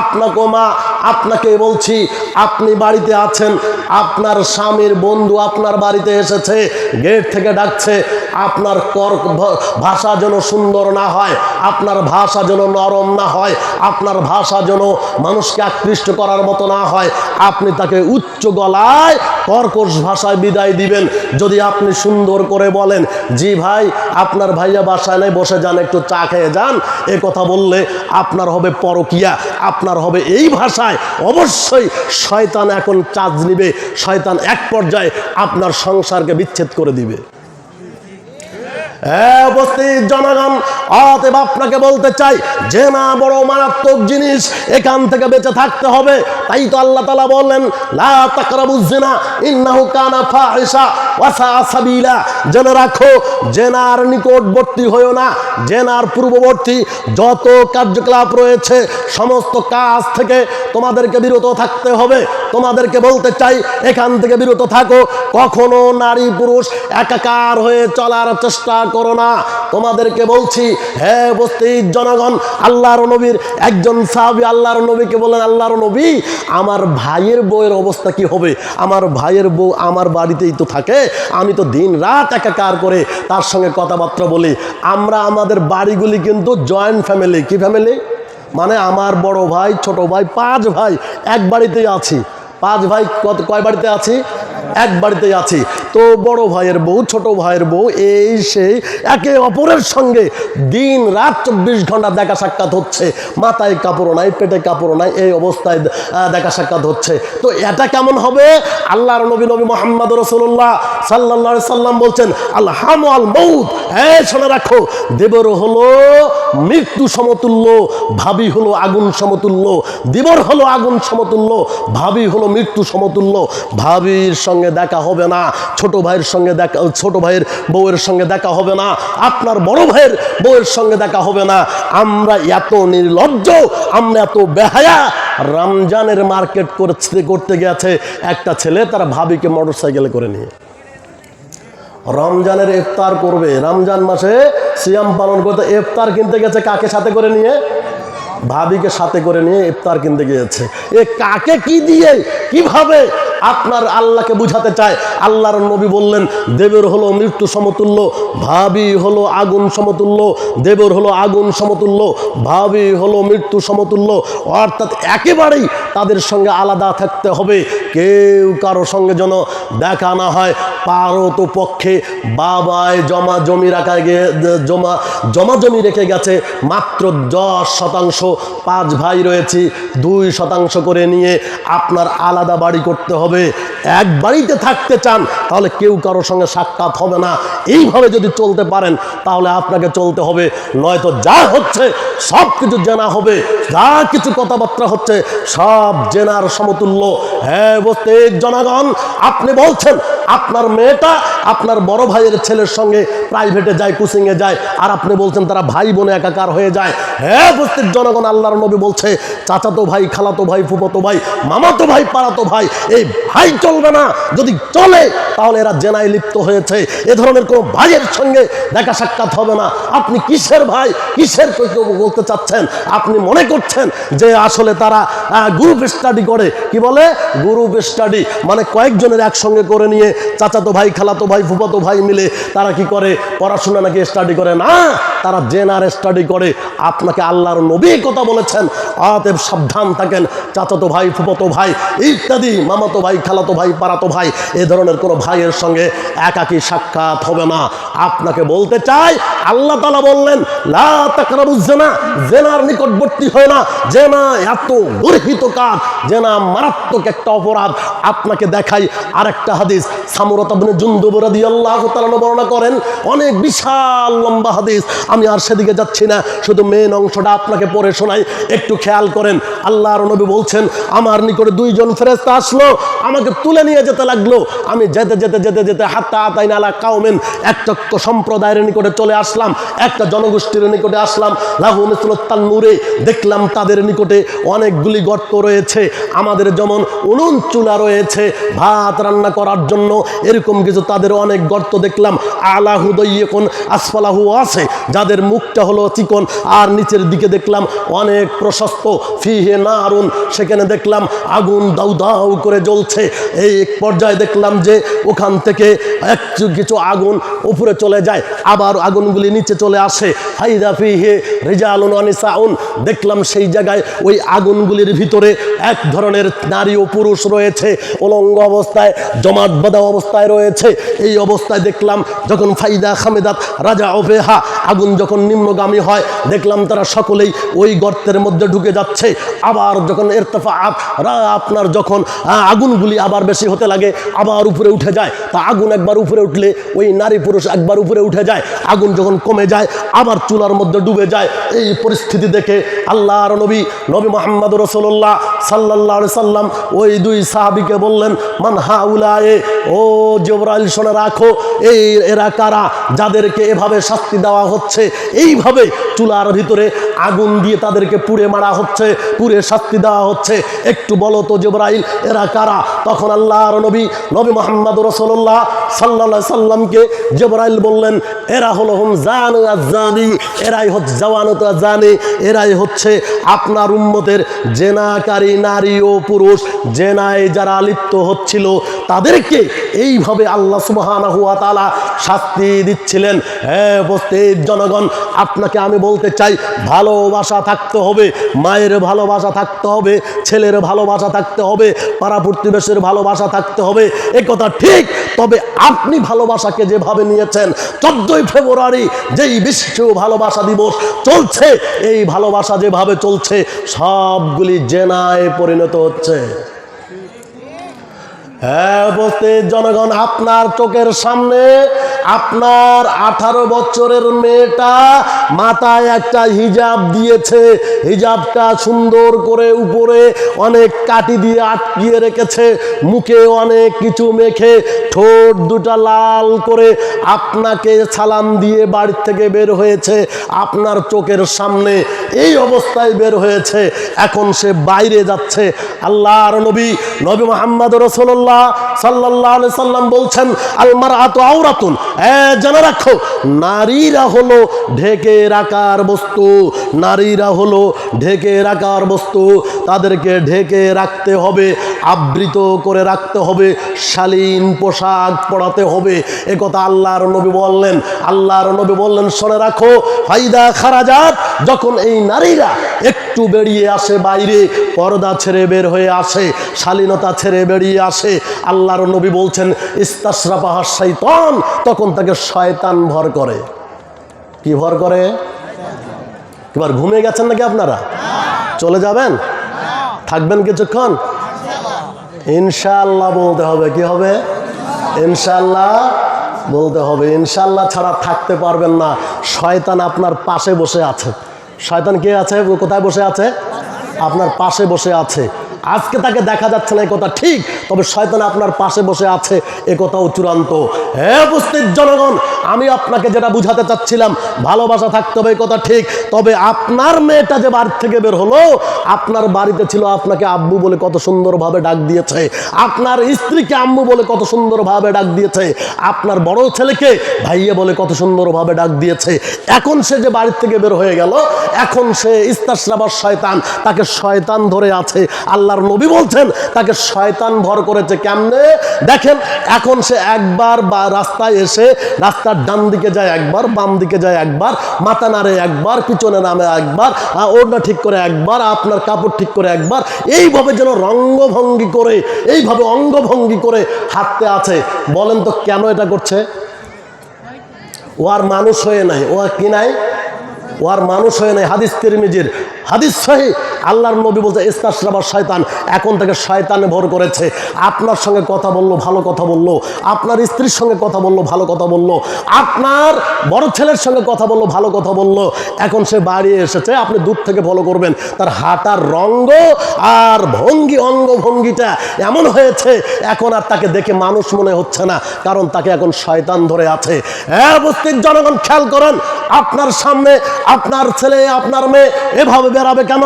আপনাকে মা, আপনাকে বলছি, আপনি বাড়িতে আছেন, আপনার স্বামীর বন্ধু আপনার বাড়িতে এসেছে, গেট থেকে ডাকছে, আপনার কর ভাষা যেন সুন্দর না হয়, আপনার ভাষা যেন নরম না হয়, আপনার ভাষা যেন মানুষকে আকৃষ্ট করার মতো না হয়, আপনি তাকে উচ্চ গলায় কর্কশ ভাষায় বিদায় দিবেন। যদি আপনি সুন্দর করে বলেন, জি ভাই, আপনার ভাইয়া বাসায় নাই, বসে যান, একটু চা খেয়ে যান। এ কথা বললে আপনার হবে পরকিয়া, আপনার হবে এই ভাষায় অবশ্যই শয়তান এখন চার্জ নিবে, শয়তান এক পর্যায়ে আপনার সংসারকে বিচ্ছেদ করে দিবে। উপস্থিত জনগণ অতএব আপনাকে বলতে চাই, যে না বড় মারাত্মক জিনিস এখান থেকে বেঁচে থাকতে হবে, তাই তো আল্লাহ তালা বললেন, লা তাকরাবুজ জিনা, ইন্নাহু কানা ফাহিশা ওয়া সাআ সাবিলা। জেনে রাখো, জেনার নিকটবর্তী হয়েও না, জেনার পূর্ববর্তী যত কার্যকলাপ রয়েছে, সমস্ত কাজ থেকে তোমাদেরকে বিরত থাকতে হবে। তোমাদেরকে বলতে চাই, এখান থেকে বিরত থাকো, কখনো নারী পুরুষ একাকার হয়ে চলার চেষ্টা করো না। তোমাদেরকে বলছি হ্যাঁ উপস্থিত জনগণ, আল্লাহর নবীর একজন সাহাবি আল্লাহর নবীকে বলেন আল্লাহর নবী, আমার ভাইয়ের বউয়ের অবস্থা কি হবে? আমার ভাইয়ের বউ আমার বাড়িতেই তো থাকে, আমি তো দিন রাত একাকার করে তার সঙ্গে কথাবার্তা বলি। আমরা আমাদের বাড়িগুলি কিন্তু জয়েন্ট ফ্যামিলি কি ফ্যামিলি মানে আমার বড় ভাই, ছোট ভাই, পাঁচ ভাই, এক বাড়িতেই আছি। পাঁচ ভাই কত, কয় বাড়িতে আছি? এক বাড়িতেই আছি। তো বড় ভাইয়ের বউ, ছোট ভাইয়ের বউ, এই সেই একে অপরের সঙ্গে দিন রাত চব্বিশ ঘণ্টা দেখা সাক্ষাৎ হচ্ছে। মাথায় কাপড় নাই, পেটে কাপড় নাই, এই অবস্থায় দেখা সাক্ষাৎ হচ্ছে। তো এটা কেমন হবে? আল্লাহর নবী নবী মোহাম্মদ রসুল্লাহ সাল্লাহ সাল্লাম বলছেন আল্লাহ আল মৌত হ্যাঁ শোনা রাখো, দেবর হলো মৃত্যু সমতুল্য, ভাবি হলো আগুন সমতুল্য, দেবর হলো আগুন সমতুল্য, ভাবি হলো মৃত্যু সমতুল্য। ভাবির সঙ্গে দেখা হবে না। ছোট ভাইয়ের সঙ্গে দেখা ছোট ভাইয়ের বউয়ের সঙ্গে দেখা হবে না। আপনার বড় ভাইয়ের বউয়ের সঙ্গে দেখা হবে না। আমরা এত নির্লজ্জ, আমরা এত বেহায়া। রমজানের মার্কেট করতে করতে গেছে একটা ছেলে তার ভাবিকে মোটর সাইকেলে করে নিয়ে। রমজানের ইফতার করবে। রমজান মাসে সিয়াম পালন করতে ইফতার কিনতে গেছে কাকে সাথে করে নিয়ে? ভাবিকে সাথে করে নিয়ে ইফতার কিনতে গিয়েছে। এ কাকে কি দিয়ে, কীভাবে আপনার আল্লাহকে বুঝাতে চায়। আল্লাহর নবী বললেন, দেবের হলো মৃত্যু সমতুল্য, ভাবি হলো আগুন সমতুল্য, দেবের হলো আগুন সমতুল্য, ভাবি হলো মৃত্যু সমতুল্য। অর্থাৎ একেবারেই তাদের সঙ্গে আলাদা থাকতে হবে। কেউ কারও সঙ্গে যেন দেখা না হয়। পারত পক্ষে বাবায় জমা জমি রাখা গিয়ে জমা জমা জমি রেখে গেছে। মাত্র দশ শতাংশ। পাঁচ ভাই রয়েছি। দুই শতাংশ করে নিয়ে আপনার আলাদা বাড়ি করতে হবে। এক বাড়িতে থাকতে চান, তাহলে কেউ কারও সঙ্গে সাক্ষাৎ হবে না। এইভাবে যদি চলতে পারেন, তাহলে আপনাকে চলতে হবে। নয়তো যা হচ্ছে, সব কিছু জেনা হবে। যা কিছু কথাবার্তা হচ্ছে, সব জেনার সমতুল্য। হ্যাঁ বসতে জনগণ, আপনি বলছেন, আপনার মেয়েটা আপনার বড় ভাইয়ের ছেলের সঙ্গে প্রাইভেটে যায় কোচিংয়ে যায়, আর আপনি বলছেন তারা ভাই বোনে একাকার হয়ে যায়। হ্যাঁ বস্তির জনগণ, আল্লাহর নবী বলছে চাচাতো ভাই, খালাতো ভাই, ফুফতো ভাই, মামাতো ভাই, পাড়াতো ভাই, এই ভাই চলবে না। যদি চলে, তাহলে এরা জেনায় লিপ্ত হয়েছে। এ ধরনের কোনো ভাইয়ের সঙ্গে দেখা সাক্ষাৎ হবে না। আপনি কিসের ভাই? কিসের বলতে চাচ্ছেন? আপনি মনে করছেন যে আসলে তারা গ্রুপ স্টাডি করে? কি বলে? গ্রুপ স্টাডি মানে কয়েকজনের একসঙ্গে করে নিয়ে চাচাতো ভাই, খালাতো ভাই, ফুফাতো ভাই মিলে তারা কি করে? পড়াশোনা নাকি স্টাডি করে? না, তারা জেনার স্টাডি করে। আপনাকে আল্লাহর নবী কথা বলেছেন। সাবধান থাকেন। চাচাতো ভাই, ফুফাতো ভাই, ইত্যাদি, মামাতো ভাই, খালাতো ভাই, পাড়াতো ভাই, এ ধরনের কোনো ভাইয়ের সঙ্গে একাকী সাক্ষাৎ হবে না। আপনাকে বলতে চাই, আল্লাহ তালা বললেন, লা জেনা জেনার নিকটবর্তী হয় না। জেনা এত গর্হিত কাজ জেনা মারাত্মক একটা অপরাধ। আপনাকে দেখাই আরেকটা হাদিস, সামুরত আবনে জুন্দুব রাদিয়াল্লাহু তাআলা বর্ণনা করেন, অনেক বিশাল লম্বা হাদিস। আমি আর সেদিকে যাচ্ছি না, শুধু মেন অংশটা আপনাকে পড়ে শোনাই, একটু খেয়াল করেন। আল্লাহর নবী বলছেন, আমার নিকটে দুইজন ফেরেশতা আসলো, আমাকে তুলে নিয়ে যেতে লাগল। আমি যেতে যেতে যেতে যেতে হাত্তা আতাই নালা কাউমেন একটা সম্প্রদায়ের নিকটে চলে আসলাম, একটা জনগোষ্ঠীর নিকটে আসলাম। লাহু নূরে, দেখলাম তাদের নিকটে অনেকগুলি গর্ত রয়েছে। আমাদের যেমন উনুন, চুলা রয়েছে, ভাত রান্না করার জন্য এরকম কিছু তাদের অনেক গর্ত দেখলাম। আলাহু দইয়েকন আসফালাহু আছে যাদের মুখটা হলো চিকন, আর নিচের দিকে দেখলাম অনেক প্রশস্ত সেখানে দেখলাম আগুন দাউ দাউ করে জ্বলছে। এই এক পর্যায়ে দেখলাম যে ওখান থেকে এক কিছু আগুন উপরে চলে যায়, আবার আগুনগুলি নিচে চলে আসে। হাইদা ফিহে রিজালুন অনিসাউন দেখলাম সেই জায়গায় ওই আগুনগুলির ভিতরে এক ধরনের নারী ও পুরুষ রয়েছে অলঙ্গ অবস্থায়, জমাট বাঁধা অবস্থায় রয়েছে। এই অবস্থায় দেখলাম যখন ফাইদা খামেদাত রাজা ওফেহা, আগুন যখন নিম্নগামী হয়, দেখলাম তারা সকলেই ওই গর্তের মধ্যে ঢুকে যাচ্ছে। আবার যখন এরতফা আপ আপনার যখন আগুনগুলি আবার বেশি হতে লাগে, আবার উপরে উঠে যায়, তা আগুন একবার উপরে উঠলে ওই নারী পুরুষ একবার উপরে উঠে যায়, আগুন যখন কমে যায়, আবার চুলার মধ্যে ডুবে যায়, এই পরিস্থিতি দেখে আল্লাহর নবী নবী মোহাম্মদ রসল্লাহ সাল্লাহ সাল্লাম ওই দুই সাহাবিকে বললেন, মান হাউলায়ে, ও জবরাইল, শোনে রাখো, এই এরা কারা যাদেরকে এভাবে শাস্তি দেওয়া হচ্ছে? এইভাবে চুলার ভিতরে আগুন দিয়ে তাদেরকে পুড়ে মারা হচ্ছে, পুড়ে শাস্তি দেওয়া হচ্ছে। একটু বলো তো জবরাইল, এরা কারা? তখন আল্লাহর নবী নবী মোহাম্মদ রসল্লাহ সাল্লাহ সাল্লামকে জবরাইল বললেন, এরা হলো হুম জান জানি এরাই হচ্ছে জওয়ানত জানি এরাই হচ্ছে আপনার উম্মতের জেনাকারী নারী ও পুরুষ, জেনায় যারা লিপ্ত হচ্ছিল, তাদেরকে এইভাবে আল্লাহ সুবহানাহু ওয়া তাআলা শাস্তি দিচ্ছিলেন। হ্যাঁ উপস্থিত জনগণ, আপনাকে আমি বলতে চাই, ভালোবাসা থাকতে হবে, মায়ের ভালোবাসা থাকতে হবে, ছেলের ভালোবাসা থাকতে হবে পাড়া প্রতিবেশের ভালোবাসা থাকতে হবে, এ কথা ঠিক, তবে আপনি ভালোবাসাকে যেভাবে নিয়েছেন, চোদ্দই ফেব্রুয়ারি যেই বিশ্ব ভালোবাসা দিবস চলছে, এই ভালোবাসা যেভাবে চলছে, সবগুলি জেনায় পরিণত হচ্ছে। হ্যাঁ উপস্থিত জনগণ, আপনার চোখের সামনে আপনার আঠারো বছরের মেয়েটা মাথায় একটা হিজাব দিয়েছে। হিজাবটা সুন্দর করে উপরে অনেক কাটি দিয়ে আটকিয়ে রেখেছে। মুখে অনেক কিছু মেখে ঠোঁট দুটা লাল করে আপনাকে সালাম দিয়ে বাড়ির থেকে বের হয়েছে। আপনার চোখের সামনে এই অবস্থায় বের হয়েছে। এখন সে বাইরে যাচ্ছে। আল্লাহর নবী নবী মোহাম্মদ রসল্লাহ সাল্লাহ সাল্লাম বলছেন আলমার আত আওরাতুন জানা রাখো, নারীরা হলো ঢেকে রাখার বস্তু, নারীরা হলো ঢেকে রাখার বস্তু। তাদেরকে ঢেকে রাখতে হবে, আবৃত করে রাখতে হবে, শালীন পোশাক পরাতে হবে। এ কথা আল্লাহর নবী বললেন। আল্লাহর নবী বললেন, শুনে রাখো, ফাইদা খারাজাত, যখন এই নারীরা একটু বেরিয়ে আসে বাইরে, পর্দা ছেড়ে বের হয়ে আসে, শালীনতা ছেড়ে বেরিয়ে আসে, আল্লাহর নবী বলছেন ইস্তাসরাপাহার শৈতন তখন তাকে শয়তান ভর করে। কি ভর করে? এবার ঘুমিয়ে গেছেন নাকি আপনারা? চলে যাবেন? থাকবেন কিছুক্ষণ? ইনশাল্লাহ বলতে হবে, কি হবে? ইনশাল্লাহ বলতে হবে ইনশাল্লাহ ছাড়া থাকতে পারবেন না। শয়তান আপনার পাশে বসে আছে। শয়তান কে আছে? কোথায় বসে আছে? আপনার পাশে বসে আছে। আজকে তাকে দেখা যাচ্ছে না কথা ঠিক, তবে শয়তান আপনার পাশে বসে আছে, এ কথাও চূড়ান্ত। হ্যাঁ উপস্থিত জনগণ আমি আপনাকে যেটা বুঝাতে চাচ্ছিলাম, ভালোবাসা থাকতে হবে কথা ঠিক। তবে আপনার মেয়েটা যে বাড়ি থেকে বের হলো, আপনার বাড়িতে ছিল আপনাকে আব্বু বলে কত সুন্দরভাবে ডাক দিয়েছে। আপনার স্ত্রীকে আম্মু বলে কত সুন্দরভাবে ডাক দিয়েছে। আপনার বড় ছেলেকে ভাইয়ে বলে কত সুন্দরভাবে ডাক দিয়েছে। এখন সে যে বাড়ির থেকে বের হয়ে গেল, এখন সে ইস্তাসরাবার শয়তান, তাকে শয়তান ধরে আছে। আল্লাহর নবী বলছেন, তাকে শয়তান ভর করেছে কেমনে? দেখেন, এখন সে একবার বা রাস্তায় এসে রাস্তার ডান দিকে যায় একবার, বাম দিকে যায় একবার, মাথা নাড়ে একবার, পিছনে নামে একবার ওড়না ঠিক করে একবার, আপনার কাপড় ঠিক করে একবার, এইভাবে যেন রঙ্গভঙ্গি করে, এইভাবে অঙ্গভঙ্গি করে হাঁটতে আছে। বলেন তো কেন এটা করছে? ও আর মানুষ হয়ে নাই, ও আর কি নাই? ও আর মানুষ হয়ে নাই, হাদিস তিরমিজির। হাদিস সহি। আল্লাহর নবী বলছে ইস্তাসরাবার শয়তান। এখন থেকে শয়তানে ভর করেছে। আপনার সঙ্গে কথা বলল, ভালো কথা বলল। আপনার স্ত্রীর সঙ্গে কথা বলল, ভালো কথা বলল। আপনার বড় ছেলের সঙ্গে কথা বলল, ভালো কথা বলল। এখন সে বাড়ি এসেছে, আপনি দূর থেকে ফলো করবেন। তার হাঁটার রঙ্গ আর ভঙ্গি, অঙ্গ ভঙ্গিটা এমন হয়েছে, এখন আর তাকে দেখে মানুষ মনে হচ্ছে না, কারণ তাকে এখন শয়তান ধরে আছে। হ্যাঁ জনগণ, খেয়াল করেন, আপনার সামনে আপনার ছেলে, আপনার মেয়ে এভাবে বেরাবে কেন?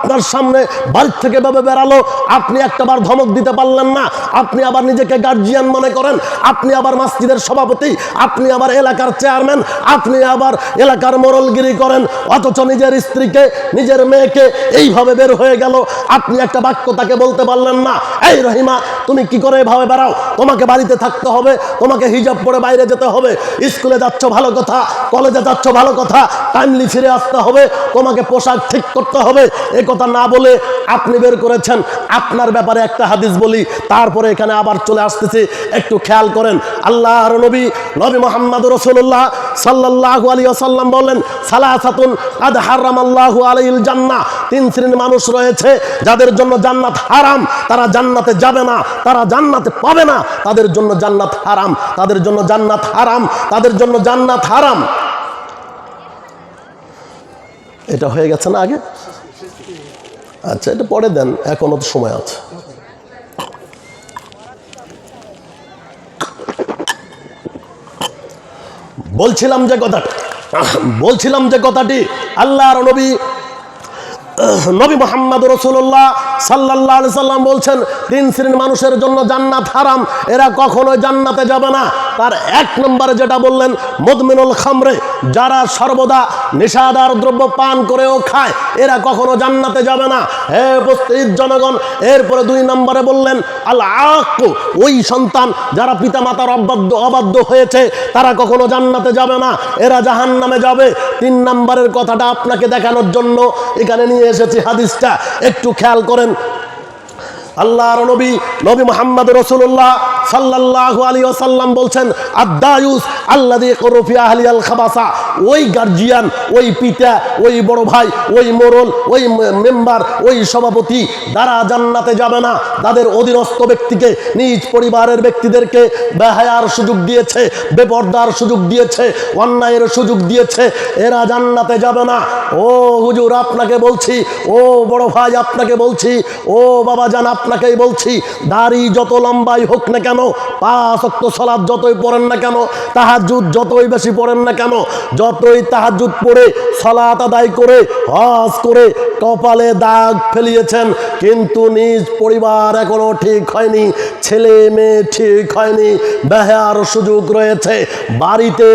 আপনার সামনে বাড়ির থেকে ভাবে বেরালো আপনি একটাবার ধমক দিতে পারলেন না, আপনি আবার নিজেকে গার্জিয়ান মনে করেন, আপনি আবার মসজিদের সভাপতি, আপনি আবার এলাকার চেয়ারম্যান আপনি আবার এলাকার মোরলগিরি করেন, অথচ নিজের স্ত্রীকে, নিজের মেয়েকে এইভাবে বের হয়ে গেল, আপনি একটা বাক্য তাকে বলতে পারলেন না, এই রহিমা, তুমি কি করে এভাবে বেড়াও? তোমাকে বাড়িতে থাকতে হবে, তোমাকে হিজাব পরে বাইরে যেতে হবে, স্কুলে যাচ্ছ ভালো কথা, কলেজে যাচ্ছ ভালো কথা টাইমলি ফিরে আসতে হবে। তোমাকে পোশাক ঠিক করতে হবে। এ কথা না বলে আপনি বের করেছেন। আপনার ব্যাপারে একটা হাদিস বলি। তারপরে এখানে আবার চলে আসতেছি। একটু খেয়াল করেন। আল্লাহর নবী নবী মোহাম্মদ রসুল্লাহ সাল্লাহ আলী আসাল্লাম বললেন, সালাসাতুন কাদ হারাম আল্লাহ আলাইল জান্না তিন শ্রেণির মানুষ রয়েছে, যাদের জন্য জান্নাত হারাম। তারা জান্নাতে যাবে না। তারা জান্নাতে পাবে না। তাদের জন্য জান্নাত হারাম। তাদের জন্য জান্নাত হারাম। তাদের জন্য জান্নাত হারাম। এটা হয়ে গেছে না আগে? আচ্ছা এটা পরে দেন এখনও তো সময় আছে। বলছিলাম যে কথাটা, বলছিলাম যে কথাটি, আল্লাহর নবী নবী মোহাম্মদ রসুল্লাহ সাল্লাহ সাল্লাম বলছেন, তিন শ্রেণির মানুষের জন্য জান্নাত হারাম, এরা কখনোই জান্নাতে যাবে না। তার এক নম্বরে যেটা বললেন, মদমিনুল খামরে, যারা সর্বদা নেশাদার দ্রব্য পান করেও খায়, এরা কখনো জান্নাতে যাবে না। হে উপস্থিত জনগণ, এরপরে দুই নম্বরে বললেন, আল আক ওই সন্তান যারা পিতামাতার অবাধ্য অবাধ্য হয়েছে, তারা কখনো জান্নাতে যাবে না, এরা জাহান নামে যাবে। তিন নম্বরের কথাটা আপনাকে দেখানোর জন্য এখানে নিয়ে এসেছি হাদিসটা। একটু খেয়াল করেন আল্লাহর নবী নবী মোহাম্মদ রসুল্লাহ সাল্লাহ আলী ওসাল্লাম বলছেন আদায়ুস আল্লাহ দিয়ে করফি আহলি আল খাবাসা ওই গার্জিয়ান ওই পিতা, ওই বড় ভাই, ওই মোরল, ওই মেম্বার, ওই সভাপতি দ্বারা জান্নাতে যাবে না। তাদের অধীনস্থ ব্যক্তিকে, নিজ পরিবারের ব্যক্তিদেরকে বেহায়ার সুযোগ দিয়েছে, বেপর্দার সুযোগ দিয়েছে, অন্যায়ের সুযোগ দিয়েছে। এরা জান্নাতে যাবে না। ও হুজুর, আপনাকে বলছি, ও বড় ভাই, আপনাকে বলছি, ও বাবা জান আপনাকেই বলছি, দাড়ি যত লম্বাই হোক না কেন পাঁচ সলাদ যতই পড়েন না কেন তাহাজুদ যতই বেশি পড়েন না কেন, যতই তাহাজুদ পড়ে সলাত আদায় করে, হজ করে কপালে দাগ ফেলিয়েছেন, কিন্তু নিজ পরিবার এখনও ঠিক হয়নি, ছেলে মেয়ে ঠিক হয়নি বেহার সুযোগ রয়েছে। বাড়িতে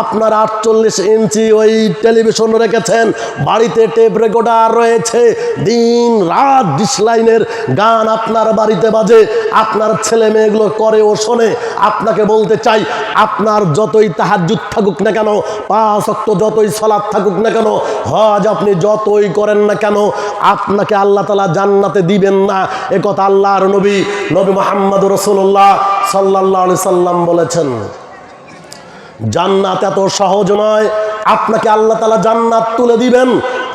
আপনার আটচল্লিশ ইঞ্চি ওই টেলিভিশন রেখেছেন, বাড়িতে টেপ রেকর্ডার রয়েছে দিন রাত ডিসলাইনের গান আপনার বাড়িতে বাজে, আপনার ছেলে মেয়েগুলো করে ও শোনে। আপনাকে বলতে চাই, আপনার যতই তাহাজুদ থাকুক না কেন, পাঁচ অক্ত যতই সলাদ থাকুক না কেন, হজ আপনি যতই করেন না কেন, আপনাকে আল্লাহ তালা জান্নাতে দিবেন না। এ কথা আল্লাহর নবী নবী মোহাম্মদ রসুল্লাহ সাল্লাহ সাল্লাম বলেছেন। জান্নাত এত সহজ নয়, আপনাকে আল্লাহ তালা জান্নাত তুলে দিবেন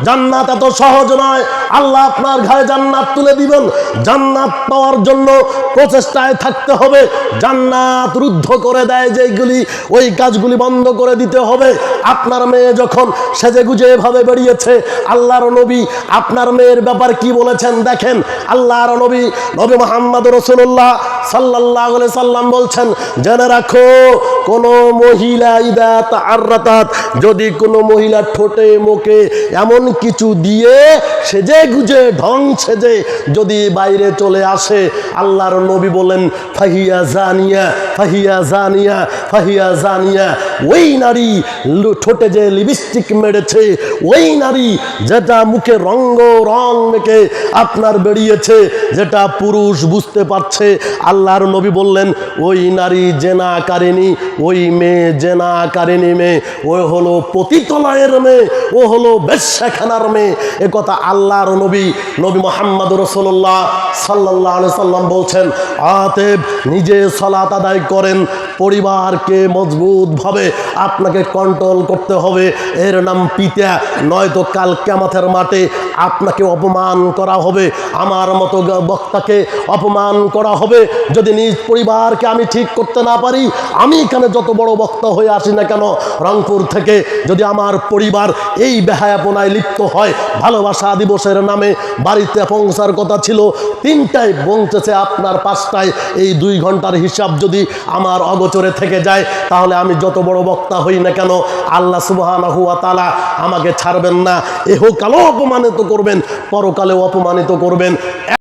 জান্নাত এত সহজ নয়। আল্লাহ আপনার ঘায়ে জান্নাত তুলে দিবেন। জান্নাত পাওয়ার জন্য প্রচেষ্টায় থাকতে হবে। জান্নাত রুদ্ধ করে দেয় যেগুলি, ওই কাজগুলি বন্ধ করে দিতে হবে। আপনার মেয়ে যখন সেজে গুজে এভাবে বেরিয়েছে, আল্লাহর নবী আপনার মেয়ের ব্যাপার কি বলেছেন দেখেন। আল্লাহর নবী নবী মোহাম্মদ রসুল্লাহ সাল্লাহ সাল্লাম বলছেন, জেনে রাখো, কোনো মহিলা ইদাত আর্রাতাত যদি কোনো মহিলা ঠোঁটে, মুখে এমন কিছু দিয়ে সেজে গুজে, ঢং সেজে যদি বাইরে চলে আসে, আল্লাহর নবী বলেন, ফাহিয়া জানিয়া ফাহিয়া জানিয়া ফাহিয়া জানিয়া। ওই নারী ঠোঁটে যে লিপস্টিক মেরেছে, ওই নারী যেটা মুখে রঙ্গ, রং মেখে আপনার বেরিয়েছে, যেটা পুরুষ বুঝতে পারছে, আল্লাহর নবী বললেন, ওই নারী জেনা কারিনী ওই মেয়ে জেনা কারিনী মেয়ে, ও হলো পতিতলয়ের মেয়ে, ও হলো বেশ্যাখানার মেয়ে। এ কথা আল্লাহর নবী নবী মোহাম্মদ রসুল্লাহ সাল্লাহ সাল্লাম বলছেন আতেব নিজে সলাত আদায় করেন, পরিবারকে মজবুতভাবে আপনাকে কন্ট্রোল করতে হবে। এর নাম পিতা, নয়তো কাল কেমাথের মাঠে আপনাকে অপমান করা হবে। আমার মতো বক্তাকে অপমান করা হবে। যদি নিজ পরিবারকে আমি ঠিক করতে না পারি, আমি এখানে যত বড় বক্তা হয়ে আসি না কেন, রংপুর থেকে যদি আমার পরিবার এই বেহায়াপনায় লিপ্ত হয়। ভালোবাসা দিবসের নামে বাড়িতে পৌঁছার কথা ছিল। তিনটায় পৌঁছেছে আপনার পাঁচটায় এই দুই ঘণ্টার হিসাব যদি আমার অগোচরে থেকে যায়, তাহলে আমি যত বড় বক্তা হই না কেন, আল্লাহ সুবহানাহু ওয়া তাআলা আমাকে ছাড়বেন না। এহকালেও অপমানিত করবেন, পরকালেও অপমানিত করবেন।